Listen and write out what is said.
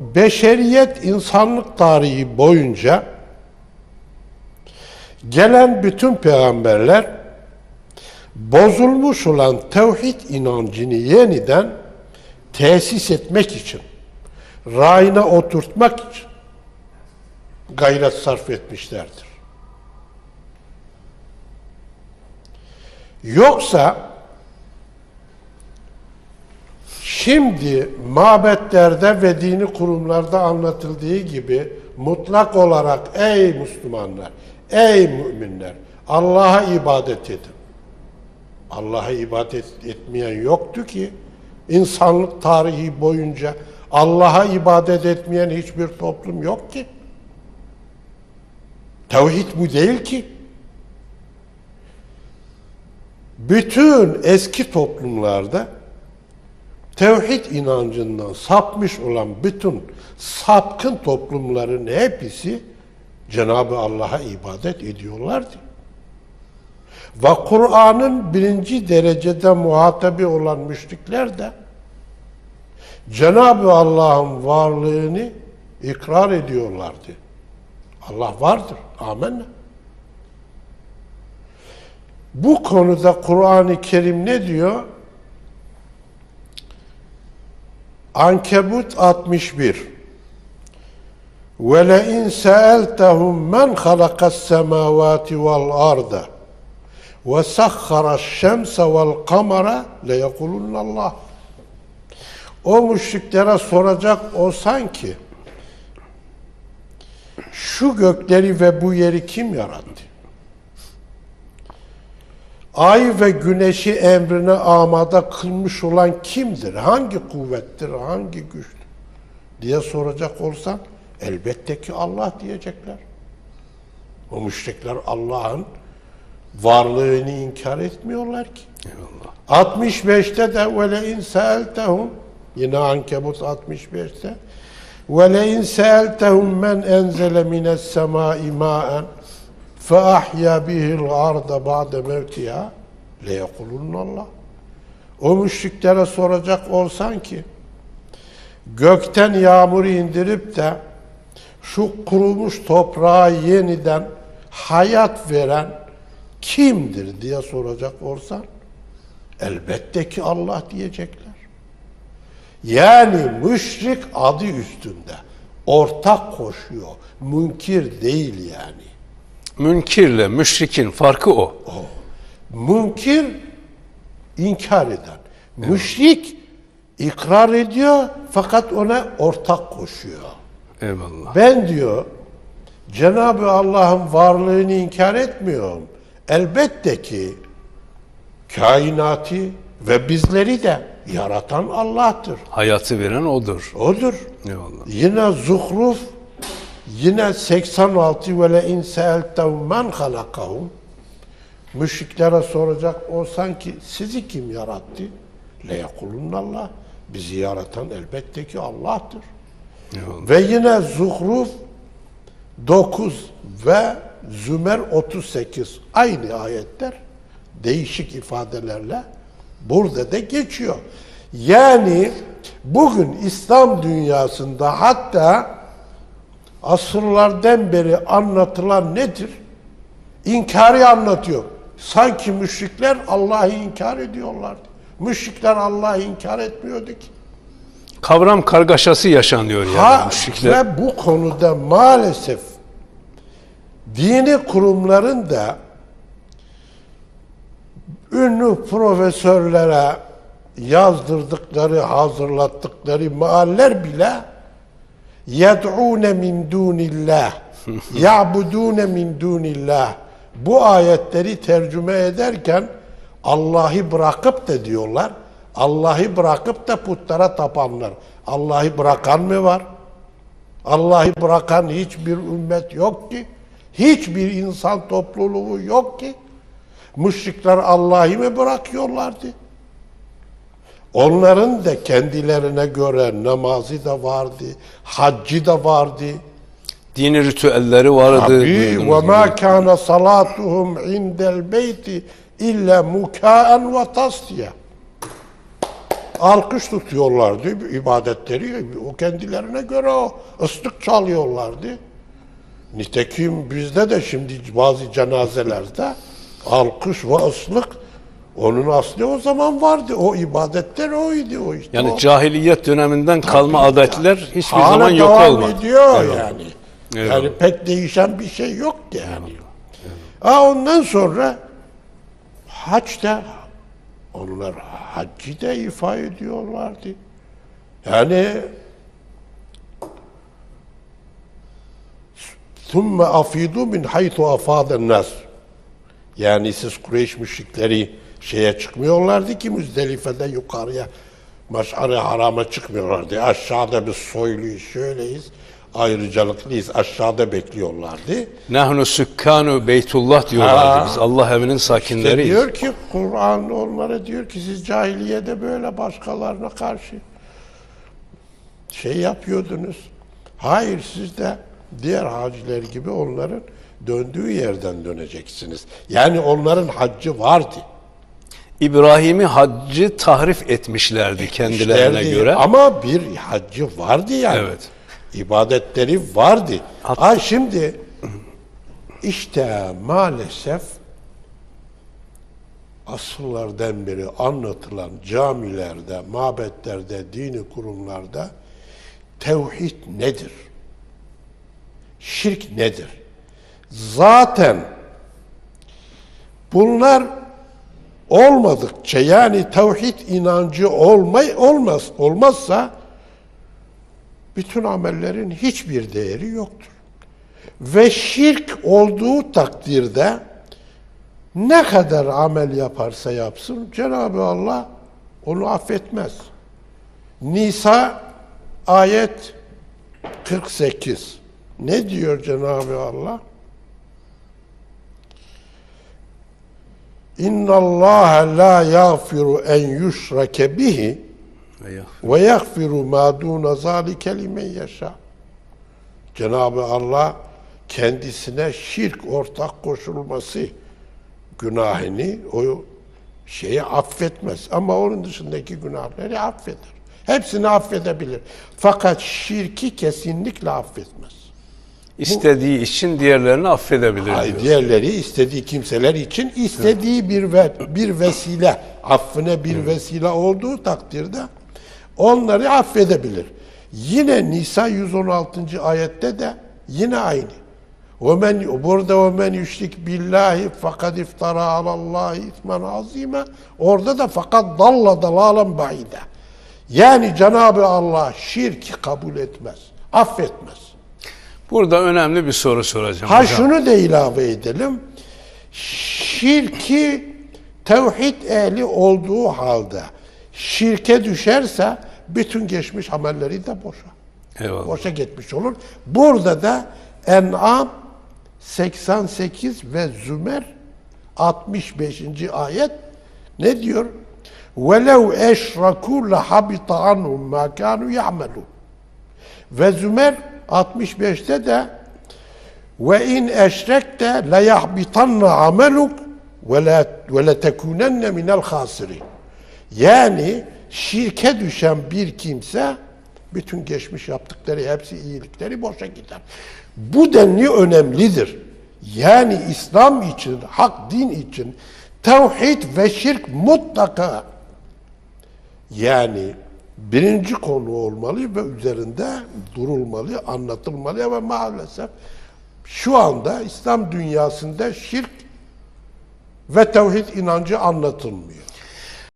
beşeriyet insanlık tarihi boyunca gelen bütün peygamberler bozulmuş olan tevhid inancını yeniden tesis etmek için, rayına oturtmak için gayret sarf etmişlerdir. Yoksa Şimdi mabetlerde ve dini kurumlarda anlatıldığı gibi mutlak olarak ey Müslümanlar, ey müminler Allah'a ibadet edin. Allah'a ibadet etmeyen yoktu ki insanlık tarihi boyunca Allah'a ibadet etmeyen hiçbir toplum yok ki. Tevhid bu değil ki. Bütün eski toplumlarda tevhid inancından sapmış olan bütün sapkın toplumların hepsi Cenab-ı Allah'a ibadet ediyorlardı. Ve Kur'an'ın birinci derecede muhatabi olan müşrikler de Cenab-ı Allah'ın varlığını ikrar ediyorlardı. Allah vardır. Amenna. Bu konuda Kur'an-ı Kerim ne diyor? Ankebut 61 Ve le in seeltehum men halakas semavati vel arda. Ve sahhara şemse vel kamera le yekulunallah. O müşriklere soracak olsan ki şu gökleri ve bu yeri kim yarattı? Ay ve güneşi emrine amada kılmış olan kimdir? Hangi kuvvettir, hangi güçtür? diye soracak olsan elbette ki Allah diyecekler. O müşrikler Allah'ın varlığını inkar etmiyorlar ki. Eyvallah. 65'te de ve le in yine Ankebut 65'te ve le in sa'altahum men enzele mines semai ma'en فَاَحْيَا بِهِ الْاَرْضَ بَعْدَ مَوْتِهَا لَيَقُلُنَّ Allah. O müşriklere soracak olsan ki, gökten yağmur indirip de şu kurumuş toprağa yeniden hayat veren kimdir diye soracak olsan, elbette ki Allah diyecekler. Yani müşrik adı üstünde ortak koşuyor, münkir değil yani. Münkirle müşrikin farkı o. Münkir inkar eden. Müşrik ikrar ediyor fakat ona ortak koşuyor. Eyvallah. Ben diyor Cenab-ı Allah'ın varlığını inkar etmiyorum. Elbette ki kainatı ve bizleri de yaratan Allah'tır. Hayatı veren odur. Odur. Eyvallah. Yine Zuhruf yine 86 ve le in seeltehum men halakahum müşriklere soracak olsan ki sizi kim yarattı? Le Allah. Bizi yaratan elbette ki Allah'tır. Eyvallah. Ve yine Zuhruf 9 ve Zümer 38 aynı ayetler değişik ifadelerle burada da geçiyor. Yani bugün İslam dünyasında hatta asırlardan beri anlatılan nedir? İnkarı anlatıyor. Sanki müşrikler Allah'ı inkar ediyorlardı. Müşrikler Allah'ı inkar etmiyordu ki. Kavram kargaşası yaşanıyor yani Ha, müşrikler. ve bu konuda maalesef dini kurumların da ünlü profesörlere yazdırdıkları, hazırlattıkları mealler bile yed'ûne min dûnillah ya'budûne min dûnillah bu ayetleri tercüme ederken Allah'ı bırakıp da diyorlar Allah'ı bırakıp da putlara tapanlar. Allah'ı bırakan mı var? Allah'ı bırakan hiçbir ümmet yok ki. Hiçbir insan topluluğu yok ki. Müşrikler Allah'ı mı bırakıyorlardı? Onların da kendilerine göre namazı da vardı, haccı da vardı. Dini ritüelleri vardı. Tabii ve ma kana salatuhum indel beyti illa mukaan ve tasdiye. alkış tutuyorlardı ibadetleri. O kendilerine göre o ıslık çalıyorlardı. Nitekim bizde de şimdi bazı cenazelerde alkış ve ıslık onun aslı o zaman vardı. O ibadetler oydu. O işte Yani o. cahiliyet döneminden kalma adetler hiçbir Hala zaman yok devam olmadı. ediyor Eyvallah. yani. Eyvallah. Yani pek değişen bir şey yoktu yani. Ha ondan sonra haçta onlar haccı da ifa ediyorlardı. Yani ثُمَّ afidu min haythu afadın nas. Yani siz Kureyş müşrikleri şeye çıkmıyorlardı ki Müzdelife'de yukarıya Maş'ar-ı Haram'a çıkmıyorlardı. Aşağıda biz soyluyuz, şöyleyiz, ayrıcalıklıyız. Aşağıda bekliyorlardı. Nahnu sükkanu beytullah diyorlardı Ha. biz. Allah evinin İşte sakinleriyiz. diyor ki Kur'an onlara diyor ki siz cahiliyede böyle başkalarına karşı şey yapıyordunuz. Hayır siz de diğer haciler gibi onların döndüğü yerden döneceksiniz. Yani onların haccı vardı. İbrahim'i haccı tahrif etmişlerdi kendilerine İşlerdi. göre. Ama bir haccı vardı yani. Evet. İbadetleri vardı. Hatta- Ha şimdi işte maalesef asıllardan beri anlatılan camilerde, mabetlerde, dini kurumlarda tevhid nedir? Şirk nedir? Zaten bunlar olmadıkça yani tevhid inancı olmay olmaz olmazsa bütün amellerin hiçbir değeri yoktur. Ve şirk olduğu takdirde ne kadar amel yaparsa yapsın Cenab-ı Allah onu affetmez. Nisa ayet 48. Ne diyor Cenab-ı Allah? İnna Allah la yaghfiru en yushrake bihi ve yaghfiru ma dun zalike limen yasha. Cenab-ı Allah kendisine şirk ortak koşulması günahını o şeyi affetmez ama onun dışındaki günahları affeder. Hepsini affedebilir. Fakat şirki kesinlikle affetmez İstediği için diğerlerini affedebilir Ay, diyor. diğerleri istediği kimseler için istediği bir ve, bir vesile, affine bir vesile olduğu takdirde onları affedebilir. Yine Nisa 116. ayette de yine aynı. وَمَنْ burada وَمَنْ يُشْرِكْ billahi fakat iftara alallahi ismen azime. Orada da fakat dalla dalalan baide. Yani Cenab-ı Allah şirki kabul etmez, affetmez. Burada önemli bir soru soracağım. Ha hocam. şunu da ilave edelim. Şirki tevhid ehli olduğu halde şirke düşerse bütün geçmiş amelleri de boşa. Eyvallah. Boşa gitmiş olur. Burada da En'am 88 ve Zümer 65. ayet ne diyor? وَلَوْ اَشْرَكُوا لَحَبِطَ عَنْهُمْ مَا كَانُوا يَعْمَلُونَ Ve Zümer 65'te de ve in eşrekte la yahbitanna ameluk ve la ve la tekunenne minel hasirin. Yani şirke düşen bir kimse bütün geçmiş yaptıkları hepsi iyilikleri boşa gider. Bu denli önemlidir. Yani İslam için, hak din için tevhid ve şirk mutlaka yani birinci konu olmalı ve üzerinde durulmalı, anlatılmalı ama maalesef şu anda İslam dünyasında şirk ve tevhid inancı anlatılmıyor.